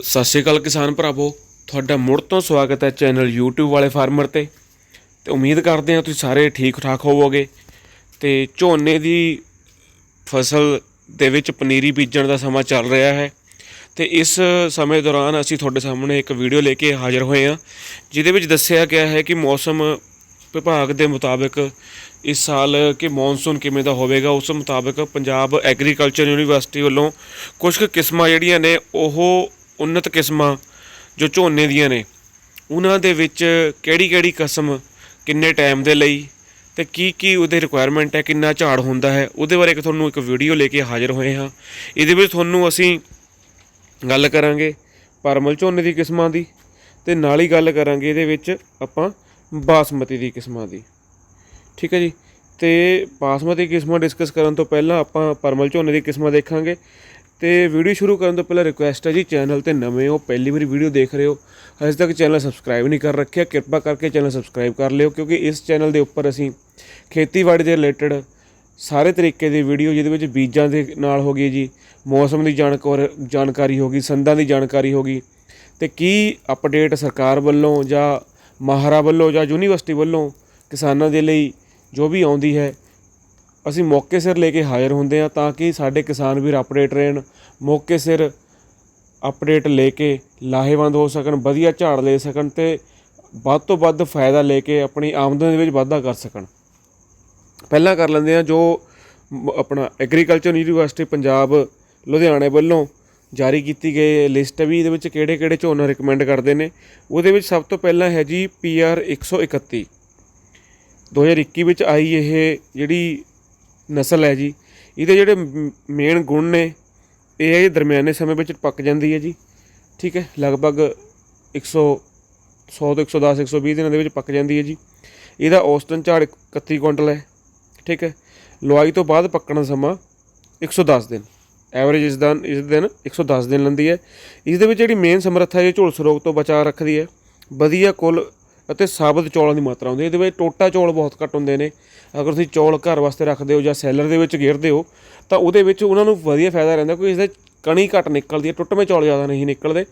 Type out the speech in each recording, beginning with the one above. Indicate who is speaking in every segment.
Speaker 1: ਸਤਿ ਸ਼੍ਰੀ ਅਕਾਲ ਕਿਸਾਨ ਭਰਾਵੋ, ਤੁਹਾਡਾ ਮੁੜ ਤੋਂ ਸਵਾਗਤ ਹੈ ਚੈਨਲ YouTube ਵਾਲੇ ਫਾਰਮਰ ਤੇ। ਤੇ ਉਮੀਦ ਕਰਦੇ ਹਾਂ ਤੁਸੀਂ ਸਾਰੇ ਠੀਕ ਠਾਕ ਹੋਵੋਗੇ। ਤੇ ਝੋਨੇ ਦੀ ਫਸਲ ਦੇ ਵਿੱਚ ਪਨੀਰੀ ਬੀਜਣ ਦਾ ਸਮਾਂ ਚੱਲ ਰਿਹਾ ਹੈ। ਤੇ ਇਸ ਸਮੇਂ ਦੌਰਾਨ ਅਸੀਂ ਤੁਹਾਡੇ ਸਾਹਮਣੇ ਇੱਕ ਵੀਡੀਓ ਲੈ ਕੇ ਹਾਜ਼ਰ ਹੋਏ ਹਾਂ, ਜਿਹਦੇ ਵਿੱਚ ਦੱਸਿਆ ਗਿਆ ਹੈ ਕਿ ਮੌਸਮ ਵਿਭਾਗ ਦੇ ਮੁਤਾਬਕ ਇਸ ਸਾਲ ਕਿ ਮੌਨਸੂਨ ਕਿਵੇਂ ਦਾ ਹੋਵੇਗਾ, ਉਸ ਮੁਤਾਬਕ ਪੰਜਾਬ ਐਗਰੀਕਲਚਰ ਯੂਨੀਵਰਸਿਟੀ ਵੱਲੋਂ ਕੁਝ ਕੁ ਕਿਸਮਾਂ ਜਿਹੜੀਆਂ ਨੇ, ਉਹ ਉન્નਤ ਕਿਸਮਾਂ ਜੋ ਝੋਨੇ ਦੀਆਂ ਨੇ, ਉਹਨਾਂ ਦੇ ਵਿੱਚ ਕਿਹੜੀ ਕਿਹੜੀ ਕਿਸਮ, ਕਿੰਨੇ ਟਾਈਮ ਦੇ ਲਈ ਤੇ ਕੀ ਕੀ ਉਹਦੇ ਰਿਕੁਆਇਰਮੈਂਟ ਹੈ, ਕਿੰਨਾ ਝਾੜ ਹੁੰਦਾ ਹੈ, ਉਹਦੇ ਬਾਰੇ ਇੱਕ ਤੁਹਾਨੂੰ ਇੱਕ ਵੀਡੀਓ ਲੈ ਕੇ ਹਾਜ਼ਰ ਹੋਏ ਹਾਂ। ਇਹਦੇ ਵਿੱਚ ਤੁਹਾਨੂੰ ਅਸੀਂ ਗੱਲ ਕਰਾਂਗੇ ਪਰਮਲ ਝੋਨੇ ਦੀ ਕਿਸਮਾਂ ਦੀ ਤੇ ਨਾਲ ਹੀ ਗੱਲ ਕਰਾਂਗੇ ਇਹਦੇ ਵਿੱਚ ਆਪਾਂ ਬਾਸਮਤੀ ਦੀ ਕਿਸਮਾਂ ਦੀ। ਠੀਕ ਹੈ ਜੀ? ਤੇ ਬਾਸਮਤੀ ਕਿਸਮਾਂ ਡਿਸਕਸ ਕਰਨ ਤੋਂ ਪਹਿਲਾਂ ਆਪਾਂ ਪਰਮਲ ਝੋਨੇ ਦੀ ਕਿਸਮਾਂ ਦੇਖਾਂਗੇ। ਤੇ ਵੀਡੀਓ ਸ਼ੁਰੂ ਕਰਨ ਤੋਂ ਪਹਿਲਾਂ ਰਿਕੁਐਸਟ ਹੈ ਜੀ ਚੈਨਲ ਤੇ ਨਵੇਂ ਹੋ, ਪਹਿਲੀ ਵਾਰੀ ਵੀਡੀਓ ਦੇਖ ਰਹੇ ਹੋ ਅਜੇ ਤੱਕ ਚੈਨਲ ਸਬਸਕ੍ਰਾਈਬ ਨਹੀਂ ਕਰ ਰੱਖਿਆ, ਕਿਰਪਾ ਕਰਕੇ ਚੈਨਲ ਸਬਸਕ੍ਰਾਈਬ ਕਰ ਲਿਓ, ਕਿਉਂਕਿ ਇਸ ਚੈਨਲ ਦੇ ਉੱਪਰ ਅਸੀਂ ਖੇਤੀਬਾੜੀ ਦੇ ਰਿਲੇਟਡ ਸਾਰੇ ਤਰੀਕੇ ਦੀ ਵੀਡੀਓ, ਜਿਹਦੇ ਵਿੱਚ ਬੀਜਾਂ ਦੇ ਨਾਲ ਹੋ ਗਈ ਜੀ, ਮੌਸਮ ਦੀ ਜਾਣਕਾਰ, ਜਾਣਕਾਰੀ ਹੋ ਗਈ, ਸੰਦਾਂ ਦੀ ਜਾਣਕਾਰੀ ਹੋ ਗਈ, ਤੇ ਕੀ ਅਪਡੇਟ ਸਰਕਾਰ ਵੱਲੋਂ ਜਾਂ ਮਾਹਰਾ ਵੱਲੋਂ ਜਾਂ ਯੂਨੀਵਰਸਿਟੀ ਵੱਲੋਂ ਕਿਸਾਨਾਂ ਦੇ ਲਈ ਜੋ ਵੀ ਆਉਂਦੀ ਹੈ ਅਸੀਂ ਮੌਕੇ ਸਿਰ ਲੈ ਕੇ ਹਾਜ਼ਰ ਹੁੰਦੇ ਹਾਂ ਤਾਂ ਕਿ ਸਾਡੇ ਕਿਸਾਨ ਵੀਰ ਅਪਡੇਟ ਰਹਿਣ, ਮੌਕੇ ਸਿਰ ਅਪਡੇਟ ਲੈ ਕੇ ਲਾਹੇਵੰਦ ਹੋ ਸਕਣ, ਵਧੀਆ ਝਾੜ ਲੈ ਸਕਣ ਤੇ ਵੱਧ ਤੋਂ ਵੱਧ ਫਾਇਦਾ ਲੈ ਕੇ ਆਪਣੀ ਆਮਦਨ ਦੇ ਵਿੱਚ ਵਾਧਾ ਕਰ ਸਕਣ। ਪਹਿਲਾਂ ਕਰ ਲੈਂਦੇ ਹਾਂ ਜੋ ਆਪਣਾ ਐਗਰੀਕਲਚਰ ਯੂਨੀਵਰਸਿਟੀ ਪੰਜਾਬ, ਲੁਧਿਆਣੇ ਵੱਲੋਂ ਜਾਰੀ ਕੀਤੀ ਗਈ ਲਿਸਟ ਵੀ ਇਹਦੇ ਵਿੱਚ ਕਿਹੜੇ ਕਿਹੜੇ ਝੋਨਾ ਰეკਮੈਂਡ ਕਰਦੇ ਨੇ, ਉਹਦੇ ਵਿੱਚ ਸਭ ਤੋਂ ਪਹਿਲਾਂ ਹੈ ਜੀ ਪੀਆਰ 131 2021 ਵਿੱਚ ਆਈ ਇਹ ਜਿਹੜੀ ਨਸਲ ਹੈ ਜੀ। ਇਹਦੇ ਜਿਹੜੇ ਮੇਨ ਗੁਣ ਨੇ, ਇਹ ਹੈ ਜੀ ਦਰਮਿਆਨੇ ਸਮੇਂ ਵਿੱਚ ਪੱਕ ਜਾਂਦੀ ਹੈ ਜੀ। ਠੀਕ ਹੈ, ਲਗਭਗ 100 100 ਤੋਂ 110 120 ਦਿਨਾਂ ਦੇ ਵਿੱਚ ਪੱਕ ਜਾਂਦੀ ਹੈ ਜੀ। ਇਹਦਾ ਔਸਤਨ ਝਾੜ 31 ਕੁਇੰਟਲ ਹੈ। ਠੀਕ ਹੈ ਲਵਾਈ ਤੋਂ ਬਾਅਦ ਪੱਕਣ ਦਾ ਸਮਾਂ 110 ਦਿਨ। ਐਵਰੇਜ ਇਸ ਦਿਨ ਇਸ ਦਿਨ 110 ਦਿਨ ਲੈਂਦੀ ਹੈ। ਇਸ ਦੇ ਵਿੱਚ ਜਿਹੜੀ ਮੇਨ ਸਮਰੱਥਾ ਇਹ ਝੁਲਸ ਰੋਗ ਤੋਂ ਬਚਾਅ ਰੱਖਦੀ ਹੈ। ਵਧੀਆ ਕੁੱਲ ਅਤੇ ਸਾਬਤ ਚੌਲਾਂ ਦੀ ਮਾਤਰਾ ਹੁੰਦੀ ਹੈ। ਇਹਦੇ ਵਿੱਚ ਟੋਟਾ ਚੌਲ ਬਹੁਤ ਘੱਟ ਹੁੰਦੇ ਨੇ। ਅਗਰ ਤੁਸੀਂ ਚੌਲ ਘਰ ਵਾਸਤੇ ਰੱਖਦੇ ਹੋ ਜਾਂ ਸੈਲਰ ਦੇ ਵਿੱਚ ਗੇਰਦੇ ਹੋ ਤਾਂ ਉਹਦੇ ਵਿੱਚ ਉਹਨਾਂ ਨੂੰ ਵਧੀਆ ਫਾਇਦਾ ਰਹਿੰਦਾ ਕਿਉਂਕਿ ਇਸ ਦੇ ਕਣੀ ਘੱਟ ਨਿਕਲਦੀ ਹੈ ਟੁੱਟਵੇਂ ਚੌਲ ਜ਼ਿਆਦਾ ਨਹੀਂ ਨਿਕਲਦੇ।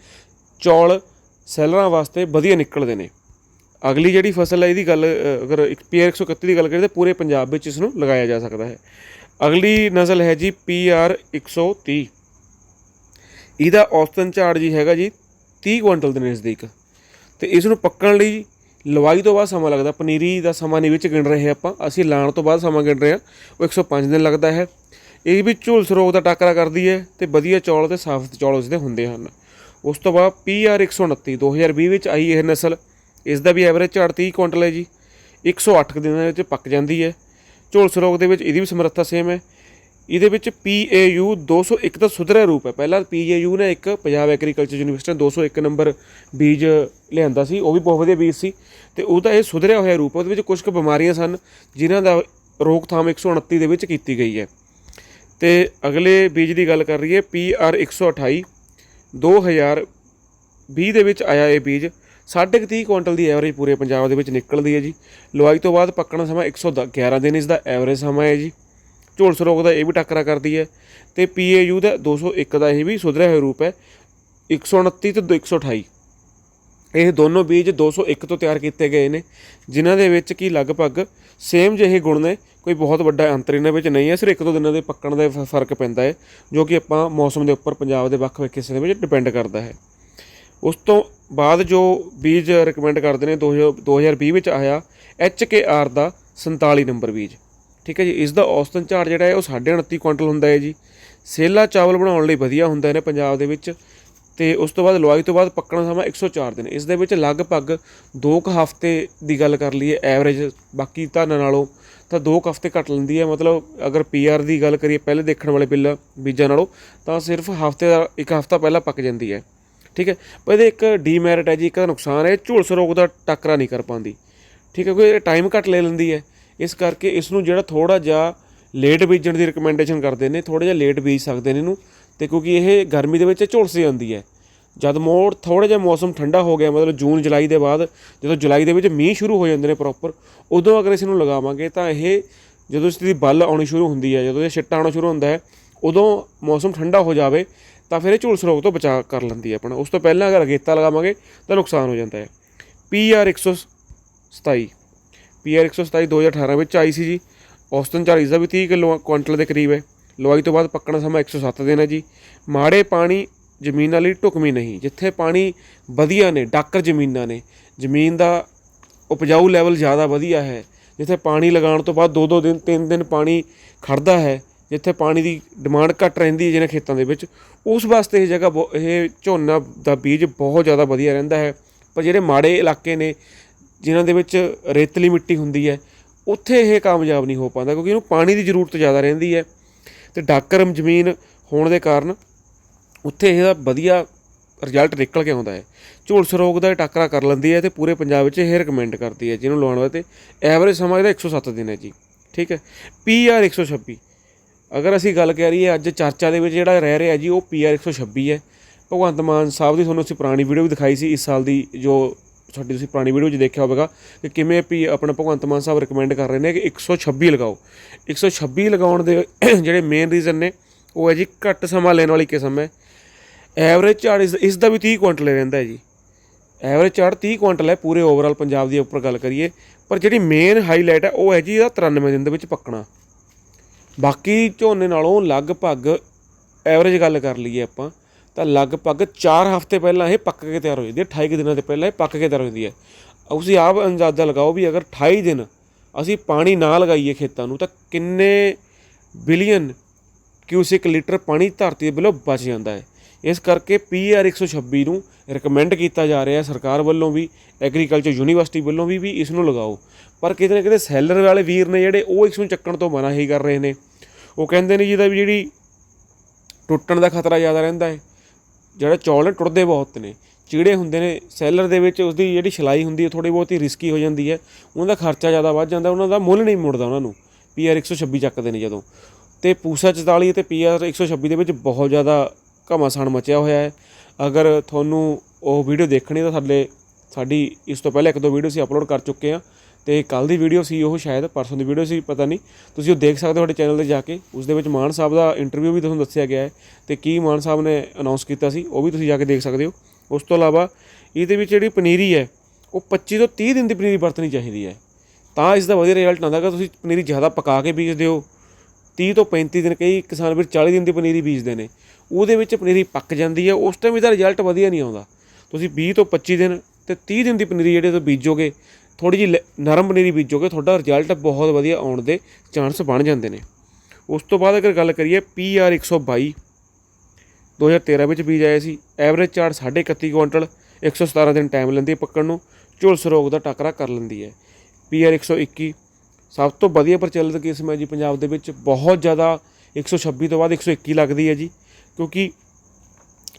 Speaker 1: ਚੌਲ ਸੈਲਰਾਂ ਵਾਸਤੇ ਵਧੀਆ ਨਿਕਲਦੇ ਨੇ। ਅਗਲੀ ਜਿਹੜੀ ਫਸਲ ਹੈ ਇਹਦੀ ਗੱਲ ਅ, ਅਗਰ ਇੱਕ ਪੀਆਰ 131 ਦੀ ਗੱਲ ਕਰੀਏ ਤਾਂ ਪੂਰੇ ਪੰਜਾਬ ਵਿੱਚ ਇਸ ਨੂੰ ਲਗਾਇਆ ਜਾ ਸਕਦਾ ਹੈ। ਅਗਲੀ ਨਸਲ ਹੈ ਜੀ ਪੀਆਰ 130 ਇਹਦਾ ਔਸਤਨ ਝਾੜ ਜੀ ਹੈਗਾ ਜੀ 30 ਕੁਇੰਟਲ ਦੇ ਨਜ਼ਦੀਕ। ਤੇ ਇਸ ਨੂੰ ਪੱਕਣ ਲਈ ਲਵਾਈ ਤੋਂ ਬਾਅਦ ਸਮਾਂ ਲੱਗਦਾ, ਪਨੀਰੀ ਦਾ ਸਮਾਂ ਨਹੀਂ ਵਿੱਚ ਗਿਣ ਰਹੇ ਆਪਾਂ, ਅਸੀਂ ਲਾਣ ਤੋਂ ਬਾਅਦ ਸਮਾਂ ਗਿਣ ਰਹੇ ਹਾਂ, ਉਹ 105 ਦਿਨ ਲੱਗਦਾ ਹੈ। ਇਹ ਵੀ ਝੁਲਸ ਰੋਗ ਦਾ ਟਾਕਰਾ ਕਰਦੀ ਹੈ ਤੇ ਵਧੀਆ ਚੌਲ ਤੇ ਸਾਫ਼ ਚੌਲ ਉਸਦੇ ਹੁੰਦੇ ਹਨ। ਉਸ ਤੋਂ ਬਾਅਦ ਪੀਆਰ 129 2020 ਵਿੱਚ ਆਈ ਇਹ ਨਸਲ। ਇਸ ਦਾ ਵੀ ਐਵਰੇਜ ਝਾੜ 30 ਕੁਇੰਟਲ ਹੈ ਜੀ। 108 ਦਿਨਾਂ ਵਿੱਚ ਪੱਕ ਜਾਂਦੀ ਹੈ। ਝੁਲਸ ਰੋਗ ਦੇ ਵਿੱਚ ਇਹਦੀ ਵੀ ਸਮਰੱਥਾ ਸੇਮ ਹੈ। ਇਹਦੇ ਵਿੱਚ PAU 201 ਦਾ ਸੁਧਰਿਆ ਰੂਪ ਹੈ। ਪਹਿਲਾਂ PAU ਨੇ ਇੱਕ ਪੰਜਾਬ ਐਗਰੀਕਲਚਰ ਯੂਨੀਵਰਸਿਟੀ ਨੇ 201 ਨੰਬਰ ਬੀਜ ਲਿਆਂਦਾ ਸੀ, ਉਹ ਵੀ ਬਹੁਤ ਵਧੀਆ ਬੀਜ ਸੀ ਤੇ ਉਹਦਾ ਇਹ ਸੁਧਰਿਆ ਹੋਇਆ ਰੂਪ ਹੈ। ਉਹਦੇ ਵਿੱਚ ਕੁਝ ਕੁ ਬਿਮਾਰੀਆਂ ਸਨ ਜਿਨ੍ਹਾਂ ਦਾ ਰੋਕਥਾਮ 129 ਦੇ ਵਿੱਚ ਕੀਤੀ ਗਈ ਹੈ। ਤੇ ਅਗਲੇ ਬੀਜ ਦੀ ਗੱਲ ਕਰ ਰਹੀਏ PR 128 2020 ਦੇ ਵਿੱਚ ਆਇਆ ਇਹ ਬੀਜ, ਸਾਢੇ ਕੁ ਤੀਹ ਕੁਇੰਟਲ ਦੀ ਐਵਰੇਜ ਪੂਰੇ ਪੰਜਾਬ ਦੇ ਵਿੱਚ ਨਿਕਲਦੀ ਹੈ ਜੀ। ਲਵਾਈ ਤੋਂ ਬਾਅਦ ਪੱਕਣ ਦਾ ਸਮਾਂ 111 ਦਿਨ, ਇਸ ਦਾ ਐਵਰੇਜ ਸਮਾਂ ਹੈ ਜੀ। ਝੋਲਸ ਰੋਗ ਦਾ ਇਹ ਵੀ ਟੱਕਰਾ ਕਰਦੀ ਹੈ ਤੇ PAU ਦਾ 201 ਦਾ ਇਹ ਵੀ ਸੁਧਰਿਆ ਹੋਇਆ ਰੂਪ ਹੈ 129 ਤੇ 228 ਇਹ ਦੋਨੋਂ ਬੀਜ 201 ਤੋਂ ਤਿਆਰ ਕੀਤੇ ਗਏ ਨੇ, ਜਿਨ੍ਹਾਂ ਦੇ ਵਿੱਚ ਕੀ ਲਗਭਗ ਸੇਮ ਜਿਹੇ ਗੁਣ ਨੇ, ਕੋਈ ਬਹੁਤ ਵੱਡਾ ਅੰਤਰ ਇਹਨਾਂ ਵਿੱਚ ਨਹੀਂ ਹੈ ਸਿਰ ਇੱਕ ਦੋ ਦਿਨਾਂ ਦੇ ਪੱਕਣ ਦਾ ਫ਼ਰਕ ਪੈਂਦਾ ਹੈ, ਜੋ ਕਿ ਆਪਾਂ ਮੌਸਮ ਦੇ ਉੱਪਰ ਪੰਜਾਬ ਦੇ ਵੱਖ-ਵੱਖ ਹਿੱਸੇ ਦੇ ਵਿੱਚ ਡਿਪੈਂਡ ਕਰਦਾ ਹੈ। ਉਸ ਤੋਂ ਬਾਅਦ ਜੋ ਬੀਜ ਰეკਮੈਂਡ ਕਰਦੇ ਨੇ 2000 2020 ਵਿੱਚ ਆਇਆ ਐੱਚ ਕੇ ਆਰ ਦਾ 47 ਨੰਬਰ ਬੀਜ। ਠੀਕ ਹੈ ਜੀ, ਇਸ ਦਾ ਔਸਤਨ ਝਾੜ ਜਿਹੜਾ ਹੈ ਉਹ 29.5 ਕੁਇੰਟਲ ਹੁੰਦਾ ਹੈ ਜੀ। ਸੇਲਾ ਚਾਵਲ ਬਣਾਉਣ ਲਈ ਵਧੀਆ ਹੁੰਦਾ ਨੇ ਪੰਜਾਬ ਦੇ ਵਿੱਚ ਤੇ ਉਸ ਤੋਂ ਬਾਅਦ, ਲਵਾਈ ਤੋਂ ਬਾਅਦ ਪੱਕਣ ਦਾ ਸਮਾਂ 104 ਦਿਨ। ਇਸ ਦੇ ਵਿੱਚ ਲਗਭਗ 2 ਕੁ ਹਫ਼ਤੇ ਦੀ ਗੱਲ ਕਰ ਲਈਏ ਐਵਰੇਜ ਬਾਕੀ ਧਾਨਾਂ ਨਾਲੋਂ ਤਾਂ 2 ਕੁ ਹਫ਼ਤੇ ਘੱਟ ਲੈਂਦੀ ਹੈ। ਮਤਲਬ ਅਗਰ ਪੀਆਰ ਦੀ ਗੱਲ ਕਰੀਏ, ਪਹਿਲੇ ਦੇਖਣ ਵਾਲੇ ਬਿੱਲ, ਬੀਜਾਂ ਨਾਲੋਂ, ਤਾਂ ਸਿਰਫ ਹਫ਼ਤੇ ਦਾ, ਇੱਕ ਹਫ਼ਤਾ ਪਹਿਲਾਂ ਪੱਕ ਜਾਂਦੀ ਹੈ। ਠੀਕ ਹੈ, ਪਰ ਇਹਦੇ ਇੱਕ ਡੀਮੈਰਿਟ ਹੈ ਜੀ, ਇੱਕ ਦਾ ਨੁਕਸਾਨ ਹੈ, ਝੁਲਸ ਰੋਗ ਦਾ ਟੱਕਰਾ ਨਹੀਂ ਕਰ ਪਾਉਂਦੀ। ਠੀਕ ਹੈ, ਕਿਉਂਕਿ ਟਾਈਮ ਘੱਟ ਲੈ ਲੈਂਦੀ ਹੈ। ਇਸ ਕਰਕੇ ਇਸ ਨੂੰ ਜਿਹੜਾ ਥੋੜਾ ਜਿਹਾ ਲੇਟ ਬੀਜਣ ਦੀ ਰਿਕਮੈਂਡੇਸ਼ਨ ਕਰਦੇ ਨੇ ਥੋੜਾ ਜਿਹਾ ਲੇਟ ਬੀਜ ਸਕਦੇ ਨੇ ਇਹਨੂੰ ਤੇ ਕਿਉਂਕਿ ਇਹ ਗਰਮੀ ਦੇ ਵਿੱਚ ਝੁਲਸ ਜਾਂਦੀ ਹੈ। ਜਦ ਮੋੜ ਥੋੜਾ ਜਿਹਾ ਮੌਸਮ ਠੰਡਾ ਹੋ ਗਿਆ, ਮਤਲਬ ਜੂਨ, ਜੁਲਾਈ ਦੇ ਬਾਅਦ ਜਦੋਂ ਜੁਲਾਈ ਦੇ ਵਿੱਚ ਮੀਂਹ ਸ਼ੁਰੂ ਹੋ ਜਾਂਦੇ ਨੇ ਪ੍ਰੋਪਰ ਉਦੋਂ ਅਗਰ ਇਸ ਨੂੰ ਲਗਾਵਾਂਗੇ ਤਾਂ ਇਹ ਜਦੋਂ ਇਸ ਦੀ ਬੱਲ ਆਉਣੀ ਸ਼ੁਰੂ ਹੁੰਦੀ ਹੈ, ਜਦੋਂ ਇਹ ਛਿੱਟਾ ਆਉਣਾ ਸ਼ੁਰੂ ਹੁੰਦਾ ਹੈ, ਉਦੋਂ ਮੌਸਮ ਠੰਡਾ ਹੋ ਜਾਵੇ ਤਾਂ ਫਿਰ ਇਹ ਝੁਲਸ ਰੋਗ ਤੋਂ ਬਚਾਅ ਕਰ ਲੈਂਦੀ ਹੈ ਆਪਣਾ। ਉਸ ਤੋਂ ਪਹਿਲਾਂ ਅਗਰ ਅਗੇਤਾ ਲਗਾਵਾਂਗੇ ਤਾਂ ਨੁਕਸਾਨ ਹੋ ਜਾਂਦਾ ਹੈ। ਪੀਆਰ 127 ਪੀਆਰ 127 2018 ਵਿੱਚ ਆਈ ਸੀ ਜੀ। ਔਸਤਨ ਝਾੜੀ ਦਾ ਵੀ 30 ਕਿਲੋ ਕੁਇੰਟਲ ਦੇ ਕਰੀਬ ਹੈ। ਲਵਾਈ ਤੋਂ ਬਾਅਦ ਪੱਕਣਾ ਸਮਾਂ 107 ਦਿਨ ਹੈ ਜੀ। ਮਾੜੇ ਪਾਣੀ ਜ਼ਮੀਨਾਂ ਲਈ ਢੁਕਵੀਂ ਨਹੀਂ, ਜਿੱਥੇ ਪਾਣੀ ਵਧੀਆ ਨੇ, ਡਾਕਰ ਜ਼ਮੀਨਾਂ ਨੇ, ਜ਼ਮੀਨ ਦਾ ਉਪਜਾਊ ਲੈਵਲ ਜ਼ਿਆਦਾ ਵਧੀਆ ਹੈ, ਜਿੱਥੇ ਪਾਣੀ ਲਗਾਉਣ ਤੋਂ ਬਾਅਦ ਦੋ ਦੋ ਦਿਨ, ਤਿੰਨ ਦਿਨ ਪਾਣੀ ਖੜਦਾ ਹੈ, ਜਿੱਥੇ ਪਾਣੀ ਦੀ ਡਿਮਾਂਡ ਘੱਟ ਰਹਿੰਦੀ ਹੈ ਜਿਹਨਾਂ ਖੇਤਾਂ ਦੇ ਵਿੱਚ, ਉਸ ਵਾਸਤੇ ਇਹ ਜਗ੍ਹਾ ਬਹੁ- ਇਹ ਝੋਨਾ ਦਾ ਬੀਜ ਬਹੁਤ ਜ਼ਿਆਦਾ ਵਧੀਆ ਰਹਿੰਦਾ ਹੈ। ਪਰ ਜਿਹੜੇ ਮਾੜੇ ਇਲਾਕੇ ਨੇ ਜਿਨ੍ਹਾਂ ਦੇ ਵਿੱਚ ਰੇਤਲੀ ਮਿੱਟੀ ਹੁੰਦੀ ਹੈ, ਉੱਥੇ ਇਹ ਕਾਮਯਾਬ ਨਹੀਂ ਹੋ ਪਾਉਂਦਾ ਕਿਉਂਕਿ ਇਹਨੂੰ ਪਾਣੀ ਦੀ ਜ਼ਰੂਰਤ ਜ਼ਿਆਦਾ ਰਹਿੰਦੀ ਹੈ ਤੇ ਡਾਕਰ ਜ਼ਮੀਨ ਹੋਣ ਦੇ ਕਾਰਨ ਉੱਥੇ ਇਹਦਾ ਵਧੀਆ ਰਿਜ਼ਲਟ ਨਿਕਲ ਕੇ ਆਉਂਦਾ ਹੈ। ਝੁਲਸ ਰੋਗ ਦਾ ਇਹ ਟਾਕਰਾ ਕਰ ਲੈਂਦੀ ਹੈ ਤੇ ਪੂਰੇ ਪੰਜਾਬ ਵਿੱਚ ਇਹ ਰეკਮੈਂਡ ਕਰਦੀ ਹੈ ਜਿਹਨੂੰ ਲਵਾਉਣ ਵਾਸਤੇ। ਐਵਰੇਜ ਸਮਾਂ ਇਹਦਾ 107 ਦਿਨ ਹੈ ਜੀ, ਠੀਕ ਹੈ? ਪੀਆਰ 126 ਅਗਰ ਅਸੀਂ ਗੱਲ ਕਰੀਏ ਅੱਜ ਚਰਚਾ ਦੇ ਵਿੱਚ ਜਿਹੜਾ ਰਹਿ ਰਿਹਾ ਜੀ, ਉਹ ਪੀਆਰ 126 ਹੈ। ਭਗਵੰਤ ਮਾਨ ਸਾਹਿਬ ਦੀ ਤੁਹਾਨੂੰ ਅਸੀਂ ਪੁਰਾਣੀ ਵੀਡੀਓ ਵੀ ਦਿਖਾਈ ਸੀ ਇਸ ਸਾਲ ਦੀ ਜੋ ਸਾਡੀ ਤੁਸੀਂ ਪੁਰਾਣੀ ਵੀਡੀਓ 'ਚ ਦੇਖਿਆ ਹੋਵੇਗਾ ਕਿ ਕਿਵੇਂ ਪੀ ਆਪਣਾ ਭਗਵੰਤ ਮਾਨ ਸਾਹਿਬ ਰეკਮੈਂਡ ਕਰ ਰਹੇ ਨੇ ਕਿ 126 ਲਗਾਓ। 126 ਲਗਾਉਣ ਦੇ ਜਿਹੜੇ ਮੇਨ ਰੀਜ਼ਨ ਨੇ, ਉਹ ਹੈ ਜੀ ਘੱਟ ਸਮਾਂ ਲੈਣ ਵਾਲੀ ਕਿਸਮ ਹੈ। ਐਵਰੇਜ ਝਾੜ ਇਸ ਇਸ ਦਾ ਵੀ 30 ਕੁਇੰਟਲ ਰਹਿੰਦਾ ਹੈ ਜੀ। ਐਵਰੇਜ ਝਾੜ 30 ਕੁਇੰਟਲ ਹੈ ਪੂਰੇ ਓਵਰਆਲ ਪੰਜਾਬ ਦੀ ਉੱਪਰ ਗੱਲ ਕਰੀਏ। ਪਰ ਜਿਹੜੀ ਮੇਨ ਹਾਈਲਾਈਟ ਹੈ, ਉਹ ਹੈ ਜੀ ਇਹਦਾ 93 ਦਿਨ ਦੇ ਵਿੱਚ ਪੱਕਣਾ। ਬਾਕੀ ਝੋਨੇ ਨਾਲੋਂ ਲਗਭਗ ਐਵਰੇਜ ਗੱਲ ਕਰ ਲਈਏ ਆਪਾਂ। ਤਾਂ ਲਗਭਗ 4 ਹਫ਼ਤੇ ਪਹਿਲਾਂ ਇਹ ਪੱਕ ਕੇ ਤਿਆਰ ਹੋ ਜਾਂਦੀ ਹੈ 28 ਕੁ ਦਿਨਾਂ ਦੇ ਪਹਿਲਾਂ ਇਹ ਪੱਕ ਕੇ ਤਿਆਰ ਹੋ ਜਾਂਦੀ ਹੈ। ਤੁਸੀਂ ਆਪ ਅੰਦਾਜ਼ਾ ਲਗਾਓ ਵੀ ਅਗਰ 28 ਦਿਨ ਅਸੀਂ ਪਾਣੀ ਨਾ ਲਗਾਈਏ ਖੇਤਾਂ ਨੂੰ ਤਾਂ ਕਿੰਨੇ ਬਿਲੀਅਨ ਕਿਊਸਿਕ ਲੀਟਰ ਪਾਣੀ ਧਰਤੀ ਦੇ ਬਿਲੋ ਬਚ ਜਾਂਦਾ ਹੈ। ਇਸ ਕਰਕੇ ਪੀਆਰ 126 ਨੂੰ ਰეკਮੈਂਡ ਕੀਤਾ ਜਾ ਰਿਹਾ ਹੈ ਸਰਕਾਰ ਵੱਲੋਂ ਵੀ ਐਗਰੀਕਲਚਰ ਯੂਨੀਵਰਸਿਟੀ ਵੱਲੋਂ ਵੀ ਵੀ ਇਸ ਨੂੰ ਲਗਾਓ। ਪਰ ਕਿਤੇ ਨਾ ਕਿਤੇ ਸੈਲਰ ਵਾਲੇ ਵੀਰ ਨੇ ਜਿਹੜੇ ਉਹ ਇਸ ਨੂੰ ਚੱਕਣ ਤੋਂ ਮਨਾ ਹੀ ਕਰ ਰਹੇ ਨੇ। ਉਹ ਕਹਿੰਦੇ ਨੇ ਜਿਹਦਾ ਵੀ ਜਿਹੜੀ ਟੁੱਟਣ ਦਾ ਖਤਰਾ ਜ਼ਿਆਦਾ ਰਹਿੰਦਾ ਹੈ। ਜਿਹੜਾ ਚੌਲ ਨੇ ਟੁੱਟਦੇ ਬਹੁਤ ਨੇ, ਚੀੜੇ ਹੁੰਦੇ ਨੇ, ਸੈਲਰ ਦੇ ਵਿੱਚ ਉਸਦੀ ਜਿਹੜੀ ਸਿਲਾਈ ਹੁੰਦੀ ਹੈ ਥੋੜੀ ਬਹੁਤੀ ਰਿਸਕੀ ਹੋ ਜਾਂਦੀ ਹੈ ਉਹਨਾਂ ਦਾ ਖਰਚਾ ਜ਼ਿਆਦਾ ਵੱਧ ਜਾਂਦਾ, ਉਹਨਾਂ ਦਾ ਮੁੱਲ ਨਹੀਂ ਮੁੜਦਾ ਉਹਨਾਂ ਨੂੰ ਪੀਆਰ 126 ਚੱਕਦੇ ਨੇ ਜਦੋਂ। ਤੇ ਪੂਸਾ 44 ਤੇ ਪੀਆਰ 126 ਦੇ ਵਿੱਚ ਬਹੁਤ ਜ਼ਿਆਦਾ ਘਮਾਸਾਨ ਮਚਿਆ ਹੋਇਆ ਹੈ। ਅਗਰ ਤੁਹਾਨੂੰ ਉਹ ਵੀਡੀਓ ਦੇਖਣੀ ਤਾਂ ਸਾਡੇ, ਸਾਡੀ ਇਸ ਤੋਂ ਪਹਿਲਾਂ ਇੱਕ ਦੋ ਵੀਡੀਓ ਅਸੀਂ ਅਪਲੋਡ ਕਰ ਚੁੱਕੇ ਹਾਂ। ਤੇ ਕੱਲ ਦੀ ਵੀਡੀਓ ਸੀ, ਉਹ ਸ਼ਾਇਦ ਪਰਸੋਂ ਦੀ ਵੀਡੀਓ ਸੀ, ਪਤਾ ਨਹੀਂ। ਤੁਸੀਂ ਉਹ ਦੇਖ ਸਕਦੇ ਹੋ ਸਾਡੇ ਚੈਨਲ ਤੇ ਜਾ ਕੇ। ਉਸ ਦੇ ਵਿੱਚ ਮਾਨ ਸਾਹਿਬ ਦਾ ਇੰਟਰਵਿਊ ਵੀ ਤੁਹਾਨੂੰ ਦੱਸਿਆ ਗਿਆ ਹੈ ਤੇ ਕੀ ਮਾਨ ਸਾਹਿਬ ਨੇ ਅਨਾਉਂਸ ਕੀਤਾ ਸੀ, ਉਹ ਵੀ ਤੁਸੀਂ ਜਾ ਕੇ ਦੇਖ ਸਕਦੇ ਹੋ। ਉਸ ਤੋਂ ਇਲਾਵਾ ਇਹਦੇ ਵਿੱਚ ਜਿਹੜੀ ਪਨੀਰੀ ਹੈ, ਉਹ 25 ਤੋਂ 30 ਦਿਨ ਦੀ ਪਨੀਰੀ ਵਰਤਣੀ ਚਾਹੀਦੀ ਹੈ। ਤਾਂ ਇਸ ਦਾ ਵਧੀਆ ਰਿਜ਼ਲਟ ਆਉਂਦਾ ਕਿ ਤੁਸੀਂ ਪਨੀਰੀ ਜ਼ਿਆਦਾ ਪਕਾ ਕੇ ਬੀਜਦੇ ਹੋ। 30 ਤੋਂ 35 ਦਿਨ, ਕਈ ਕਿਸਾਨ ਵੀਰ 40 ਦਿਨ ਦੀ ਪਨੀਰੀ ਬੀਜਦੇ ਨੇ। ਉਹਦੇ ਵਿੱਚ ਪਨੀਰੀ ਪੱਕ ਜਾਂਦੀ ਹੈ, ਉਸ ਟਾਈਮ ਇਹਦਾ ਰਿਜ਼ਲਟ ਵਧੀਆ ਨਹੀਂ ਆਉਂਦਾ। ਤੁਸੀਂ 20 ਤੋਂ 25 ਦਿਨ ਤੇ 30 ਦਿਨ ਦੀ ਪਨੀਰੀ ਜਿਹੜੇ ਤੋਂ ਬੀਜੋਗੇ ਥੋੜੀ ਜਿਹੀ ਲ- ਨਰਮ ਪਨੀਰੀ ਬੀਜੋਗੇ, ਤੁਹਾਡਾ ਰਿਜ਼ਲਟ ਬਹੁਤ ਵਧੀਆ ਆਉਣ ਦੇ ਚਾਂਸ ਬਣ ਜਾਂਦੇ ਨੇ। ਉਸ ਤੋਂ ਬਾਅਦ ਅਗਰ ਗੱਲ ਕਰੀਏ ਪੀਆਰ 122 2013 ਵਿੱਚ ਬੀਜ ਆਏ ਸੀ। ਐਵਰੇਜ ਝਾੜ 31 ਕੁਇੰਟਲ 117 ਦਿਨ ਟਾਈਮ ਲੈਂਦੀ ਹੈ ਪੱਕਣ ਨੂੰ, ਝੁਲਸ ਰੋਗ ਦਾ ਟਾਕਰਾ ਕਰ ਲੈਂਦੀ ਹੈ। ਪੀਆਰ 121 ਸਭ ਤੋਂ ਵਧੀਆ ਪ੍ਰਚਲਿਤ ਕਿਸਮ ਹੈ ਜੀ ਪੰਜਾਬ ਦੇ ਵਿੱਚ। ਬਹੁਤ ਜ਼ਿਆਦਾ 126 ਤੋਂ ਬਾਅਦ 121 ਲੱਗਦੀ ਹੈ ਜੀ, ਕਿਉਂਕਿ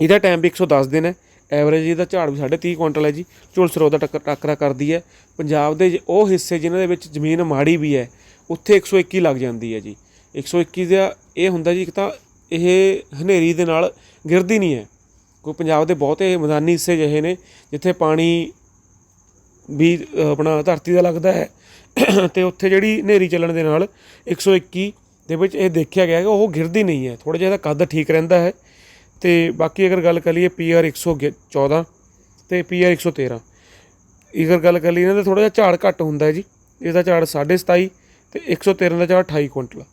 Speaker 1: ਇਹਦਾ ਟਾਈਮ ਵੀ 110 ਦਿਨ ਹੈ। ਐਵਰੇਜ ਇਹਦਾ ਝਾੜ ਵੀ 30 ਕੁਇੰਟਲ ਹੈ ਜੀ। ਝੁਲਸ ਰੋਗ ਦਾ ਟੱਕਰ ਟਾਕਰਾ ਕਰਦੀ ਹੈ। ਪੰਜਾਬ ਦੇ ਜ- ਉਹ ਹਿੱਸੇ ਜਿਨ੍ਹਾਂ ਦੇ ਵਿੱਚ ਜ਼ਮੀਨ ਮਾੜੀ ਵੀ ਹੈ, ਉੱਥੇ 121 ਲੱਗ ਜਾਂਦੀ ਹੈ ਜੀ। 121 ਦਾ ਇਹ ਹੁੰਦਾ ਜੀ, ਇੱਕ ਤਾਂ ਇਹ ਹਨੇਰੀ ਦੇ ਨਾਲ ਗਿਰਦੀ ਨਹੀਂ ਹੈ। ਕੋਈ ਪੰਜਾਬ ਦੇ ਬਹੁਤੇ ਮੈਦਾਨੀ ਹਿੱਸੇ ਜਿਹੇ ਨੇ, ਜਿੱਥੇ ਪਾਣੀ ਵੀ ਆਪਣਾ ਧਰਤੀ ਦਾ ਲੱਗਦਾ ਹੈ। ਤੇ ਉੱਥੇ ਜਿਹੜੀ ਹਨੇਰੀ ਚੱਲਣ ਦੇ ਨਾਲ 121 ਦੇ ਵਿੱਚ ਇਹ ਦੇਖਿਆ ਗਿਆ ਕਿ ਉਹ ਗਿਰਦੀ ਨਹੀਂ ਹੈ। ਥੋੜਾ ਜਿਹਾ ਇਹਦਾ ਕੱਦ ਠੀਕ ਰਹਿੰਦਾ ਹੈ। ਤੇ ਬਾਕੀ ਅਗਰ ਗੱਲ ਕਰ ਲਈਏ ਪੀਆਰ 114 ਤੇ ਪੀਆਰ 113 ਅਗਰ ਗੱਲ ਕਰ ਲਈਏ ਇਹਨਾਂ ਦਾ ਥੋੜਾ ਜਿਹਾ ਝਾੜ ਘੱਟ ਹੁੰਦਾ ਹੈ ਜੀ। ਇਹਦਾ ਝਾੜ 27.5 ਤੇ 113 ਦਾ ਝਾੜ 28 ਕੁਇੰਟਲ।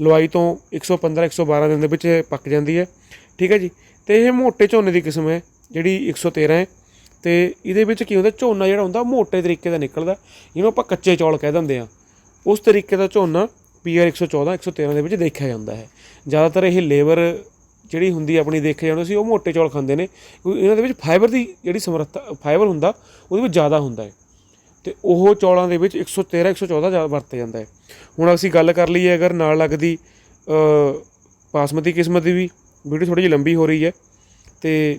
Speaker 1: ਲਵਾਈ ਤੋਂ 115 112 ਦਿਨ ਦੇ ਵਿੱਚ ਪੱਕ ਜਾਂਦੀ ਹੈ। ਠੀਕ ਹੈ ਜੀ। ਤੇ ਇਹ ਮੋਟੇ ਝੋਨੇ ਦੀ ਕਿਸਮ ਹੈ, ਜਿਹੜੀ 113 ਹੈ। ਤੇ ਇਹਦੇ ਵਿੱਚ ਕੀ ਹੁੰਦਾ, ਝੋਨਾ ਜਿਹੜਾ ਹੁੰਦਾ ਮੋਟੇ ਤਰੀਕੇ ਦਾ ਨਿਕਲਦਾ। ਜਿਹਨੂੰ ਆਪਾਂ ਕੱਚੇ ਚੌਲ ਕਹਿ ਦਿੰਦੇ ਆ ਉਸ ਤਰੀਕੇ ਦਾ ਝੋਨਾ ਪੀਆਰ 114 113 ਦੇ ਵਿੱਚ ਦੇਖਿਆ ਜਾਂਦਾ ਹੈ। ਜ਼ਿਆਦਾਤਰ ਇਹ ਲੇਬਰ ਜਿਹੜੀ ਹੁੰਦੀ ਆਪਣੀ ਦੇਖਿਆ ਜਾਂਦੇ ਸੀ, ਉਹ ਮੋਟੇ ਚੌਲ ਖਾਂਦੇ ਨੇ। ਕਿਉਂਕਿ ਇਹਨਾਂ ਦੇ ਵਿੱਚ ਫਾਈਬਰ ਦੀ ਜਿਹੜੀ ਸਮਰੱਥਾ ਫਾਈਬਰ ਹੁੰਦਾ, ਉਹਦੇ ਵਿੱਚ ਜ਼ਿਆਦਾ ਹੁੰਦਾ ਹੈ। ਤੇ ਉਹ ਚੌਲਾਂ ਦੇ ਵਿੱਚ 113 114 ਜ਼ਿਆਦਾ ਵਰਤਿਆ ਜਾਂਦਾ ਹੈ। ਹੁਣ ਅਸੀਂ ਗੱਲ ਕਰ ਲਈਏ ਅਗਰ ਨਾਲ ਲੱਗਦੀ ਬਾਸਮਤੀ ਕਿਸਮ ਦੀ ਵੀ, ਵੀਡੀਓ ਥੋੜੀ ਜਿਹੀ ਲੰਬੀ ਹੋ ਰਹੀ ਹੈ। ਤੇ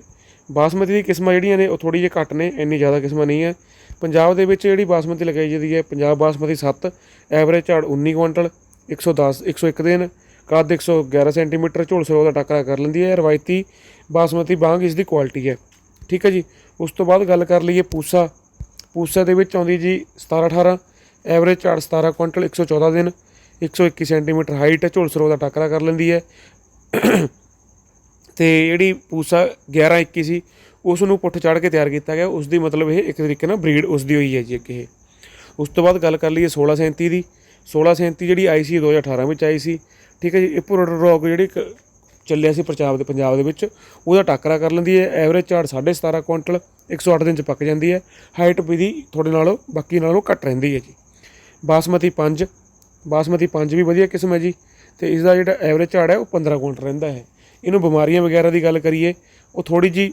Speaker 1: ਬਾਸਮਤੀ ਦੀ ਕਿਸਮਾਂ ਜਿਹੜੀਆਂ ਨੇ, ਉਹ ਥੋੜੀ ਜਿਹੀ ਘੱਟ ਨੇ, ਇੰਨੀ ਜ਼ਿਆਦਾ ਕਿਸਮਾਂ ਨਹੀਂ ਹੈ। ਪੰਜਾਬ ਦੇ ਵਿੱਚ ਜਿਹੜੀ ਬਾਸਮਤੀ ਲਗਾਈ ਜਾਂਦੀ ਹੈ ਪੰਜਾਬ ਬਾਸਮਤੀ 7 ਐਵਰੇਜ ਝਾੜ 19 ਕੁਇੰਟਲ 110 101 ਦਿਨ ਕੱਦ 111 ਸੈਂਟੀਮੀਟਰ ਝੁਲਸ ਰੋਗ ਦਾ ਟੱਕਰਾ ਕਰ ਲੈਂਦੀ ਹੈ, ਰਵਾਇਤੀ ਬਾਸਮਤੀ ਬਾਂਗ ਇਸ ਦੀ ਕੁਆਲਿਟੀ ਹੈ। ਠੀਕ ਹੈ ਜੀ? ਉਸ ਤੋਂ ਬਾਅਦ ਗੱਲ ਕਰ ਲਈਏ ਪੂਸਾ। ਪੂਸਾ ਦੇ ਵਿੱਚ ਆਉਂਦੀ ਜੀ 17 18 ਐਵਰੇਜ ਝਾੜ 17 ਕੁਇੰਟਲ 114 ਦਿਨ 121 ਸੈਂਟੀਮੀਟਰ ਹਾਈਟ ਹੈ ਝੁਲਸ ਦਾ ਟੱਕਰਾ ਕਰ ਲੈਂਦੀ ਹੈ। ਤੇ ਜਿਹੜੀ ਪੂਸਾ 11 21 ਸੀ, ਉਸ ਨੂੰ ਪੁੱਠ ਚੜ ਕੇ ਤਿਆਰ ਕੀਤਾ ਗਿਆ। ਉਸ ਦੀ ਮਤਲਬ ਇਹ ਇੱਕ ਤਰੀਕੇ ਨਾਲ ਬਰੀਡ ਉਸ ਦੀ ਹੋਈ ਹੈ ਜੀ ਅੱਗੇ ਇਹ। ਉਸ ਤੋਂ ਬਾਅਦ ਗੱਲ ਕਰ ਲਈਏ 1637 ਦੀ। 1637 ਜਿਹੜੀ ਆਈ ਸੀ 2018 ਵਿੱਚ ਆਈ ਸੀ। ਠੀਕ ਹੈ ਜੀ, ਇਹ ਪੁਰਡ ਰੋਗ ਜਿਹੜੀ ਇੱਕ ਚੱਲਿਆ ਸੀ ਪੰਜਾਬ ਦੇ ਪੰਜਾਬ ਦੇ ਵਿੱਚ, ਉਹਦਾ ਟਾਕਰਾ ਕਰ ਲੈਂਦੀ ਹੈ ਐਵਰੇਜ ਝਾੜ 17.5 ਕੁਇੰਟਲ 108 ਦਿਨ ਚ ਪੱਕ ਜਾਂਦੀ ਹੈ ਹਾਈਟ ਵੀ ਦੀ ਥੋੜੇ ਨਾਲੋਂ, ਬਾਕੀ ਨਾਲੋਂ ਘੱਟ ਰਹਿੰਦੀ ਹੈ ਜੀ। ਬਾਸਮਤੀ 5 ਬਾਸਮਤੀ 5 ਵੀ ਵਧੀਆ ਕਿਸਮ ਹੈ ਜੀ, ਤੇ ਇਸ ਦਾ ਜਿਹੜਾ ਐਵਰੇਜ ਝਾੜ ਹੈ, ਉਹ 15 ਕੁਇੰਟਲ ਰਹਿੰਦਾ ਹੈ। ਇਹਨੂੰ ਬਿਮਾਰੀਆਂ ਵਗੈਰਾ ਦੀ ਗੱਲ ਕਰੀਏ, ਉਹ ਥੋੜੀ ਜੀ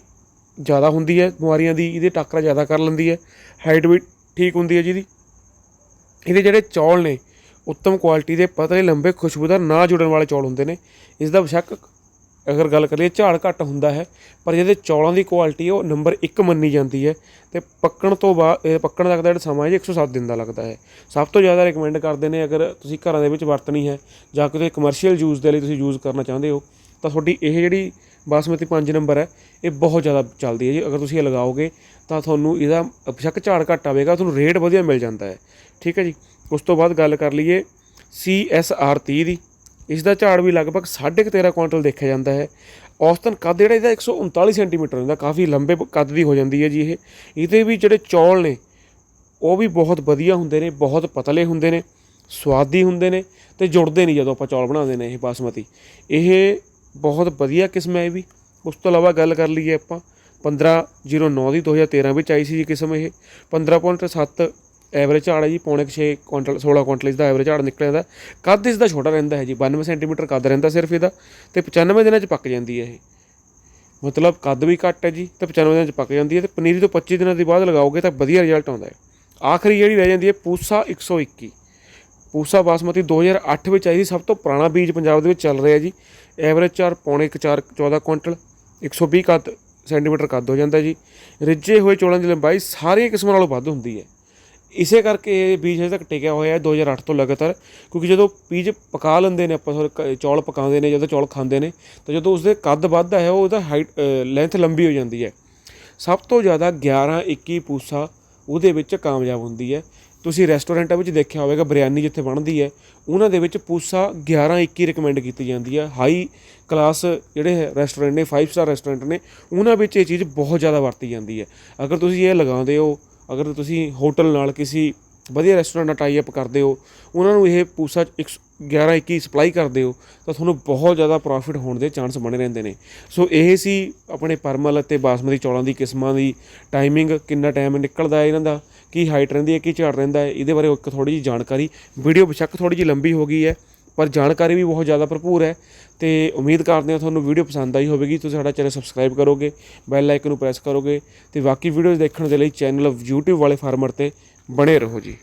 Speaker 1: ਜ਼ਿਆਦਾ ਹੁੰਦੀ ਹੈ, ਬਿਮਾਰੀਆਂ ਦੀ ਇਹਦੇ ਟਾਕਰਾ ਜ਼ਿਆਦਾ ਕਰ ਲੈਂਦੀ ਹੈ ਹਾਈਟ ਵੀ ਠੀਕ ਹੁੰਦੀ ਹੈ ਜਿਹਦੀ ਇਹਦੇ ਜਿਹੜੇ ਚੌਲ ਨੇ ਉੱਤਮ ਕੁਆਲਿਟੀ ਦੇ ਪਤਲੇ ਲੰਬੇ ਖੁਸ਼ਬੂਦਾਰ ਨਾ ਜੁੜਨ ਵਾਲੇ ਚੌਲ ਹੁੰਦੇ ਨੇ। ਇਸ ਦਾ ਬੇਸ਼ੱਕ ਅਗਰ ਗੱਲ ਕਰੀਏ, ਝਾੜ ਘੱਟ ਹੁੰਦਾ ਹੈ, ਪਰ ਜਿਹਦੇ ਚੌਲਾਂ ਦੀ ਕੁਆਲਿਟੀ ਉਹ ਨੰਬਰ 1 ਮੰਨੀ ਜਾਂਦੀ ਹੈ ਤੇ ਪੱਕਣ ਤੋਂ ਬਾਅਦ ਪੱਕਣ ਤੱਕ ਦਾ ਜਿਹੜਾ ਸਮਾਂ ਹੈ ਜੀ 107 ਦਿਨ ਦਾ ਲੱਗਦਾ ਹੈ। ਸਭ ਤੋਂ ਜ਼ਿਆਦਾ ਰეკਮੈਂਡ ਕਰਦੇ ਨੇ ਅਗਰ ਤੁਸੀਂ ਘਰਾਂ ਦੇ ਵਿੱਚ ਵਰਤਣੀ ਹੈ ਜਾਂ ਕਿਤੇ ਕਮਰਸ਼ੀਅਲ ਯੂਜ਼ ਦੇ ਲਈ ਤੁਸੀਂ ਯੂਜ਼ ਕਰਨਾ ਚਾਹੁੰਦੇ ਹੋ, ਤਾਂ ਤੁਹਾਡੀ ਇਹ ਜਿਹੜੀ ਬਾਸਮਤੀ 5 ਨੰਬਰ ਹੈ, ਇਹ ਬਹੁਤ ਜ਼ਿਆਦਾ ਚੱਲਦੀ ਹੈ ਜੀ। ਅਗਰ ਤੁਸੀਂ ਇਹ ਲਗਾਓਗੇ, ਤਾਂ ਤੁਹਾਨੂੰ ਇਹਦਾ ਬੇਸ਼ੱਕ ਝਾੜ ਘੱਟ ਆਵੇਗਾ, ਤੁਹਾਨੂੰ ਰੇਟ ਵਧੀਆ ਮਿਲ ਜਾਂਦਾ ਹੈ। ਠੀਕ ਹੈ ਜੀ? ਉਸ ਤੋਂ ਬਾਅਦ ਗੱਲ ਕਰ ਲਈਏ CSR 30 ਦੀ। ਇਸ ਦਾ ਝਾੜ ਵੀ ਲਗਭਗ 13.5 ਕੁਇੰਟਲ ਦੇਖਿਆ ਜਾਂਦਾ ਹੈ। ਔਸਤਨ ਕੱਦ ਜਿਹੜਾ ਇਹਦਾ 139 ਸੈਂਟੀਮੀਟਰ ਹੁੰਦਾ, ਕਾਫੀ ਲੰਬੇ ਕੱਦ ਦੀ ਹੋ ਜਾਂਦੀ ਹੈ ਜੀ ਇਹ। ਇਹਦੇ ਵੀ ਜਿਹੜੇ ਚੌਲ ਨੇ, ਉਹ ਵੀ ਬਹੁਤ ਵਧੀਆ ਹੁੰਦੇ ਨੇ, ਬਹੁਤ ਪਤਲੇ ਹੁੰਦੇ ਨੇ, ਸਵਾਦੀ ਹੁੰਦੇ ਨੇ ਤੇ ਜੁੜਦੇ ਨਹੀਂ ਜਦੋਂ ਆਪਾਂ ਚੌਲ ਬਣਾਉਂਦੇ ਨੇ ਇਹ ਬਾਸਮਤੀ। ਇਹ ਬਹੁਤ ਵਧੀਆ ਕਿਸਮ ਹੈ ਇਹ ਵੀ। ਉਸ ਤੋਂ ਇਲਾਵਾ ਗੱਲ ਕਰ ਲਈਏ ਆਪਾਂ 1509 ਦੀ 2013 ਵਿੱਚ ਆਈ ਸੀ ਜੀ ਕਿਸਮ ਇਹ। 15.7 ਐਵਰੇਜ ਝਾੜ ਹੈ ਜੀ, ਪੌਣੇ 6 ਕੁਇੰਟਲ 16 ਕੁਇੰਟਲ ਇਸ ਦਾ ਐਵਰੇਜ ਝਾੜ ਨਿਕਲ ਜਾਂਦਾ ਕੱਦ ਇਸ ਦਾ ਛੋਟਾ ਰਹਿੰਦਾ ਹੈ ਜੀ 92 ਸੈਂਟੀਮੀਟਰ ਕੱਦ ਰਹਿੰਦਾ ਸਿਰਫ ਇਹਦਾ ਤੇ 95 ਦਿਨਾਂ 'ਚ ਪੱਕ ਜਾਂਦੀ ਹੈ ਇਹ। ਮਤਲਬ ਕੱਦ ਵੀ ਘੱਟ ਹੈ ਜੀ, ਤੇ 95 ਦਿਨਾਂ 'ਚ ਪੱਕ ਜਾਂਦੀ ਹੈ ਤੇ ਪਨੀਰੀ ਤੋਂ 25 ਦਿਨਾਂ ਦੇ ਬਾਅਦ ਲਗਾਓਗੇ ਤਾਂ ਵਧੀਆ ਰਿਜ਼ਲਟ ਆਉਂਦਾ ਹੈ। ਆਖਰੀ ਜਿਹੜੀ ਰਹਿ ਜਾਂਦੀ ਹੈ, ਪੂਸਾ 121 ਪੂਸਾ ਬਾਸਮਤੀ 2008 ਵਿੱਚ ਆਈ ਸੀ, ਸਭ ਤੋਂ ਪੁਰਾਣਾ ਬੀਜ ਪੰਜਾਬ ਦੇ ਵਿੱਚ ਚੱਲ ਰਿਹਾ ਜੀ। ਐਵਰੇਜ ਚਾਰ ਪੌਣੇ 4 14 ਕੁਇੰਟਲ 120 ਕੱਦ ਸੈਂਟੀਮੀਟਰ ਕੱਦ ਹੋ ਜਾਂਦਾ ਜੀ। ਰਿੱਝੇ ਹੋਏ ਚੌਲਾਂ ਦੀ ਲੰਬਾਈ ਸਾਰੀਆਂ ਕਿਸਮਾਂ ਨਾਲੋਂ ਵੱਧ ਹੁੰਦੀ ਹੈ। ਇਸੇ ਕਰਕੇ ਇਹ ਬੀਜ ਹਜੇ ਤੱਕ ਟਿਕਿਆ ਹੋਇਆ ਹੈ 2008 ਤੋਂ ਲਗਾਤਾਰ, ਕਿਉਂਕਿ ਜਦੋਂ ਬੀਜ ਪਕਾ ਲੈਂਦੇ ਨੇ ਆਪਾਂ, ਸੋਰੀ, ਕ- ਚੌਲ ਪਕਾਉਂਦੇ ਨੇ ਜਦੋਂ ਚੌਲ ਖਾਂਦੇ ਨੇ, ਤਾਂ ਜਦੋਂ ਉਸਦੇ ਕੱਦ ਵੱਧਦਾ ਹੈ ਉਹ ਉਹਦਾ ਹਾਈਟ ਲੈਂਥ ਲੰਬੀ ਹੋ ਜਾਂਦੀ ਹੈ। ਸਭ ਤੋਂ ਜ਼ਿਆਦਾ 11 21 ਪੂਸਾ ਉਹਦੇ ਵਿੱਚ ਕਾਮਯਾਬ ਹੁੰਦੀ ਹੈ। ਤੁਸੀਂ ਰੈਸਟੋਰੈਂਟਾਂ ਵਿੱਚ ਦੇਖਿਆ ਹੋਵੇਗਾ, ਬਿਰਿਆਨੀ ਜਿੱਥੇ ਬਣਦੀ ਹੈ, ਉਹਨਾਂ ਦੇ ਵਿੱਚ ਪੂਸਾ 11 21 ਰეკਮੈਂਡ ਕੀਤੀ ਜਾਂਦੀ ਹੈ। ਹਾਈ ਕਲਾਸ ਜਿਹੜੇ ਰੈਸਟੋਰੈਂਟ ਨੇ 5 ਸਟਾਰ ਰੈਸਟੋਰੈਂਟ ਨੇ, ਉਹਨਾਂ ਵਿੱਚ ਇਹ ਚੀਜ਼ ਬਹੁਤ ਜ਼ਿਆਦਾ ਵਰਤੀ ਜਾਂਦੀ ਹੈ। ਅਗਰ ਤੁਸੀਂ ਇਹ ਲਗਾਉਂਦੇ ਹੋ ਅਗਰ ਤੁਸੀਂ ਹੋਟਲ ਨਾਲ ਕਿਸੇ ਵਧੀਆ ਰੈਸਟੋਰੈਂਟ ਨਾਲ ਟਾਈ ਅਪ ਕਰਦੇ ਹੋ, ਉਹਨਾਂ ਨੂੰ ਇਹ ਪੂਸਾ 11 21 ਸਪਲਾਈ ਕਰਦੇ ਹੋ, ਤਾਂ ਤੁਹਾਨੂੰ ਬਹੁਤ ਜ਼ਿਆਦਾ ਪ੍ਰੋਫਿਟ ਹੋਣ ਦੇ ਚਾਂਸ ਬਣੇ ਰਹਿੰਦੇ ਨੇ। ਸੋ ਇਹ ਸੀ ਆਪਣੇ ਪਰਮਲ ਅਤੇ ਬਾਸਮਤੀ ਚੌਲਾਂ ਦੀ ਕਿਸਮਾਂ ਦੀ ਟਾਈਮਿੰਗ ਕਿੰਨਾ ਟਾਈਮ ਨਿਕਲਦਾ ਹੈ ਇਹਨਾਂ ਦਾ, ਕੀ ਹਾਈਟ ਰਹਿੰਦੀ ਹੈ, ਕੀ ਝਾੜ ਰਹਿੰਦਾ ਹੈ, ਇਹਦੇ ਬਾਰੇ ਇੱਕ ਥੋੜੀ ਜਿਹੀ ਜਾਣਕਾਰੀ। ਵੀਡੀਓ ਬੇਸ਼ੱਕ ਥੋੜੀ ਜਿਹੀ ਲੰਬੀ ਹੋ ਗਈ ਹੈ। ਪਰ ਜਾਣਕਾਰੀ ਵੀ ਬਹੁਤ ਜ਼ਿਆਦਾ ਭਰਪੂਰ ਹੈ ਤੇ ਉਮੀਦ ਕਰਦੇ ਹਾਂ ਤੁਹਾਨੂੰ ਵੀਡੀਓ ਪਸੰਦ ਆਈ ਹੋਵੇਗੀ। ਤੁਸੀਂ ਸਾਡਾ ਚੈਨਲ ਸਬਸਕ੍ਰਾਈਬ ਕਰੋਗੇ, ਬੈਲ ਆਈਕਨ ਨੂੰ ਪ੍ਰੈਸ ਕਰੋਗੇ ਤੇ ਬਾਕੀ ਵੀਡੀਓਜ਼ ਦੇਖਣ ਦੇ ਲਈ ਚੈਨਲ YouTube ਵਾਲੇ ਫਾਰਮਰ ਤੇ ਬਣੇ ਰਹੋ ਜੀ।